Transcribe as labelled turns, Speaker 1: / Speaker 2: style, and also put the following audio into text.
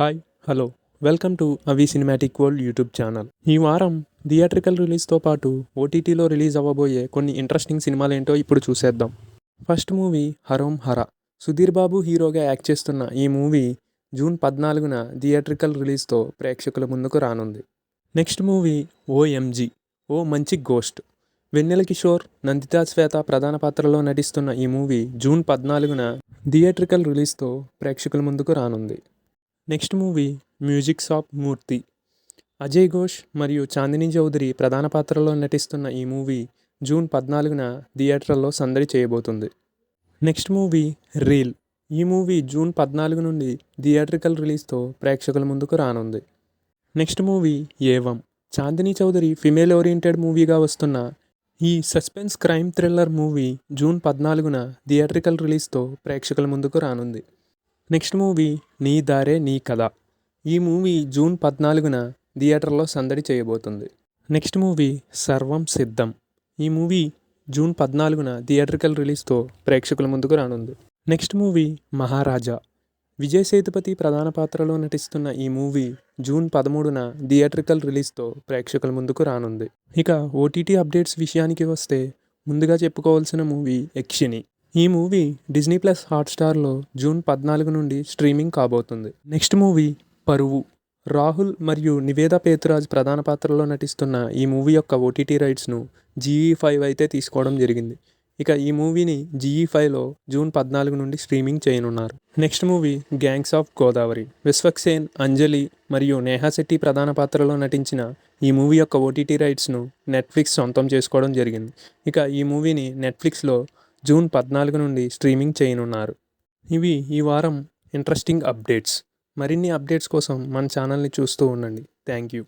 Speaker 1: Hi hello welcome to అవి cinematic world YouTube channel ఈ వారం థియేట్రికల్ రిలీజ్తో పాటు ఓటీటీలో రిలీజ్ అవ్వబోయే కొన్ని ఇంట్రెస్టింగ్ సినిమాలు ఏంటో ఇప్పుడు చూసేద్దాం. ఫస్ట్ మూవీ హరోం హర సుధీర్ బాబు హీరోగా యాక్ట్ చేస్తున్న ఈ మూవీ జూన్ పద్నాలుగున థియేట్రికల్ రిలీజ్తో ప్రేక్షకుల ముందుకు రానుంది. నెక్స్ట్ మూవీ ఓఎంజీ ఓ మంచి గోస్ట్ వెన్నెల కిషోర్ నందితా శ్వేత ప్రధాన పాత్రలో నటిస్తున్న ఈ మూవీ జూన్ పద్నాలుగున థియేట్రికల్ రిలీజ్తో ప్రేక్షకుల ముందుకు రానుంది. Next movie music shop Murthy. Ajay Ghosh మరియు చాందిని చౌదరి ప్రధాన పాత్రలో నటిస్తున్న ఈ మూవీ జూన్ పద్నాలుగున థియేటర్లో సందడి చేయబోతుంది. Next movie reel. ఈ మూవీ జూన్ పద్నాలుగు నుండి థియేట్రికల్ రిలీజ్తో ప్రేక్షకుల ముందుకు రానుంది. Next movie Evam. Chandini Chowdary female oriented మూవీగా వస్తున్న ఈ suspense crime thriller movie June పద్నాలుగున థియేట్రికల్ రిలీజ్తో ప్రేక్షకుల ముందుకు రానుంది. నెక్స్ట్ మూవీ నీ దారే నీ కథ ఈ మూవీ జూన్ పద్నాలుగున థియేటర్లో సందడి చేయబోతుంది. నెక్స్ట్ మూవీ సర్వం సిద్ధం. ఈ మూవీ జూన్ పద్నాలుగున థియేట్రికల్ రిలీజ్తో ప్రేక్షకుల ముందుకు రానుంది. Next movie Maharaja. Vijay Sethupathi ప్రధాన పాత్రలో నటిస్తున్న ఈ మూవీ జూన్ పదమూడున థియేట్రికల్ రిలీజ్తో ప్రేక్షకుల ముందుకు రానుంది. ఇక ఓటీటీ అప్డేట్స్ విషయానికి వస్తే ముందుగా చెప్పుకోవాల్సిన మూవీ యక్షిని ఈ మూవీ డిజ్నీ ప్లస్ హాట్స్టార్లో జూన్ పద్నాలుగు నుండి స్ట్రీమింగ్ కాబోతుంది. నెక్స్ట్ మూవీ పరువు. రాహుల్ మరియు నివేద పేతురాజ్ ప్రధాన పాత్రలో నటిస్తున్న ఈ మూవీ యొక్క ఓటీటీ రైట్స్ను జీఈ ఫైవ్ అయితే తీసుకోవడం జరిగింది. ఇక ఈ మూవీని జీఈ ఫైవ్లో జూన్ పద్నాలుగు నుండి స్ట్రీమింగ్ చేయనున్నారు. Next movie gangs of Godavari. Vishwaksen Anjali మరియు నేహా శెట్టి ప్రధాన పాత్రలో నటించిన ఈ మూవీ యొక్క ఓటీటీ రైట్స్ను నెట్ఫ్లిక్స్ సొంతం చేసుకోవడం జరిగింది. ఇక ఈ మూవీని నెట్ఫ్లిక్స్లో జూన్ పద్నాలుగు నుండి స్ట్రీమింగ్ చేయనున్నారు. ఇవి ఈ వారం ఇంట్రెస్టింగ్ అప్డేట్స్. మరిన్ని అప్డేట్స్ కోసం మన ఛానల్ని చూస్తూ ఉండండి. Thank you